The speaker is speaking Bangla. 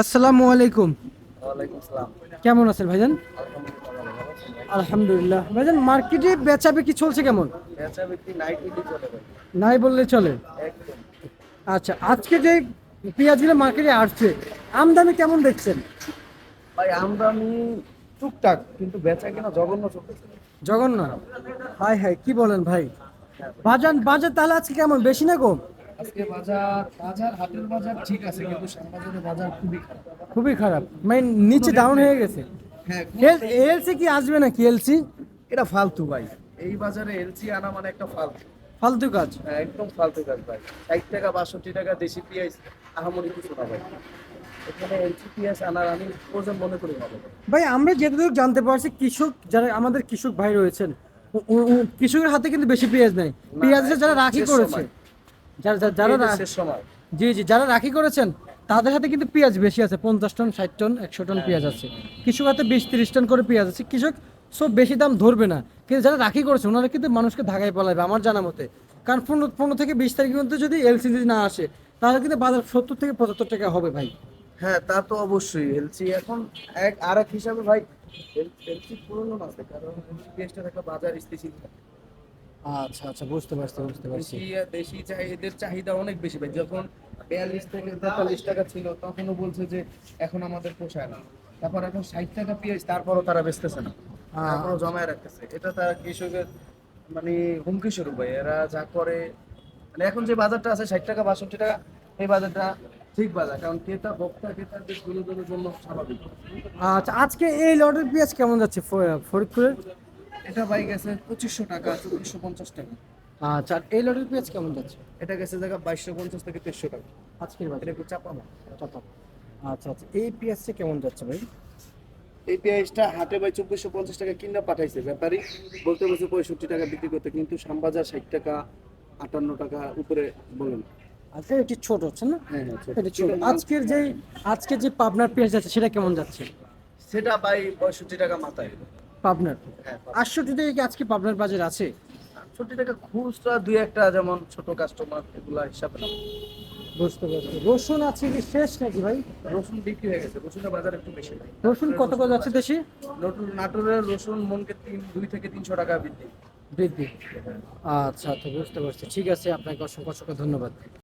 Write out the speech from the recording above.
আসসালামু আলাইকুম। কেমন আছেন ভাইজান? আলহামদুলিল্লাহ। ভাইজান মার্কেটে বেচা বিক্রি চলছে কেমন? নাই বললে চলে? আচ্ছা আজকে যে পেঁয়াজগুলো মার্কেটে আসছে আমদানি কেমন দেখছেন? ভাই আমদানি টুকটাক কিন্তু বেচা কিনা জঘন্য চলতেছে। জঘন্য। হাই হাই কি বলেন ভাই? বাজার বাজার তাহলে আজকে কেমন? বেশি না কম? আজকে বাজার বাজার হাটের বাজার ঠিক আছে কিন্তু শ্যামবাজারের বাজার খুবই খারাপ। খুবই খারাপ। মানে নিচে ডাউন হয়ে গেছে। হ্যাঁ এলসি কি আসবে নাকি এলসি এটা ফালতু ভাই। এই বাজারে এলসি আনা মানে একটা ফালতু। ফালতু কাজ। হ্যাঁ, একদম ফালতু কাজ ভাই। ষাট টাকা বাষট্টি টাকা দেশি পেঁয়াজ আহামরি কিছু না ভাই। মনে ভাই। আমরা যেটুকু জানতে পারছি কৃষক যারা আমাদের কৃষক ভাই রয়েছেন কৃষকের হাতে কিন্তু বেশি পেঁয়াজ নাই। পেঁয়াজের যারা রাখি করেছে। যারা সময়। জি জি যারা রাখি করেছেন তাদের হাতে কিন্তু পেঁয়াজ বেশি আছে পঞ্চাশ টন ষাট টন একশো টন পেঁয়াজ আছে। কৃষক হাতে বিশ তিরিশ টন করে পেঁয়াজ আছে। কৃষক সব বেশি দাম ধরবে না। কিন্তু যারা রাখি করেছে ওনারা কিন্তু মানুষকে ধাগায় পালাবে আমার জানা মতে। কারণ পনেরো পনেরো থেকে বিশ তারিখের মধ্যে যদি এলসিডি না আসে তাহলে কিন্তু বাজার সত্তর থেকে পঁচাত্তর টাকা হবে ভাই। হ্যাঁ তা তো অবশ্যই। এলসি এখন এক আর এক হিসাবে ভাই এলসি পুরনো আছে কারণ একটা বাজার স্থিতিশীল। থাকে। আচ্ছা আচ্ছা বুঝতে পারছি বুঝতে পারছি। দেশি এদের চাহিদা অনেক বেশি ভাই। যখন বিয়াল্লিশ থেকে তেতাল্লিশ টাকা ছিল তখনও বলছে যে এখন আমাদের পোষায় না। তারপর এখন ষাট টাকা পেঁয়াজ তারপরও তারা বেচতেছে না। তারপরও জমায় রাখতেছে। এটা তারা কৃষকের মানে হুমকি স্বরূপ ভাই। এরা যা করে মানে এখন যে বাজারটা আছে ষাট টাকা বাষট্টি টাকা এই বাজারটা ঠিক বাজার। কারণ ক্রেতা ভোক্তা ক্রেতাদের বিনোদনের জন্য স্বাভাবিক। আচ্ছা আজকে এই লটের পেঁয়াজ কেমন যাচ্ছে ফরিদপুরের এটা ভাই গেছে পঁচিশশো টাকা চব্বিশশো পঞ্চাশ টাকা। আচ্ছা এই লটের পেঁয়াজ কেমন যাচ্ছে? এটা গেছে জায়গা বাইশশো পঞ্চাশ থেকে তেইশশো টাকা। আজকের বাজারে। একটু চাপা চাপা। আচ্ছা আচ্ছা এই পেঁয়াজটা কেমন যাচ্ছে ভাই? এই পেঁয়াজটা হাটে ভাই চব্বিশশো পঞ্চাশ টাকা কিনা পাঠাইছে ব্যাপারী। বলতে বলছে পঁয়ষট্টি টাকা বিক্রি করতে কিন্তু শ্যামবাজার ষাট টাকা আটান্ন টাকা উপরে বলেন। আচ্ছা এটি ছোট হচ্ছে না? হ্যাঁ হ্যাঁ এটা ছোট। আজকের যে আজকে যে পাবনার পেঁয়াজ যাচ্ছে সেটা কেমন যাচ্ছে? সেটা ভাই পঁয়ষট্টি টাকা মাথায়। পাবনার। হ্যাঁ আটষট্টি থেকে কি আজকে পাবনার বাজার আছে? আটষট্টি টাকা খুচরা দুই একটা যেমন ছোট কাস্টমার এগুলা হিসাবে না বুঝতে পারছি। রসুন আছে কি শেষ নাকি ভাই? রসুন বিক্রি হয়ে গেছে রসুনের বাজার একটু বেশি। রসুন কত করে যাচ্ছে দেশি? নতুন নাটোরের রসুন মনকে তিন দুই থেকে তিনশো টাকা বৃদ্ধি। বৃদ্ধি। আচ্ছা আচ্ছা বুঝতে পারছি। ঠিক আছে আপনাকে অসংখ্য অসংখ্য ধন্যবাদ।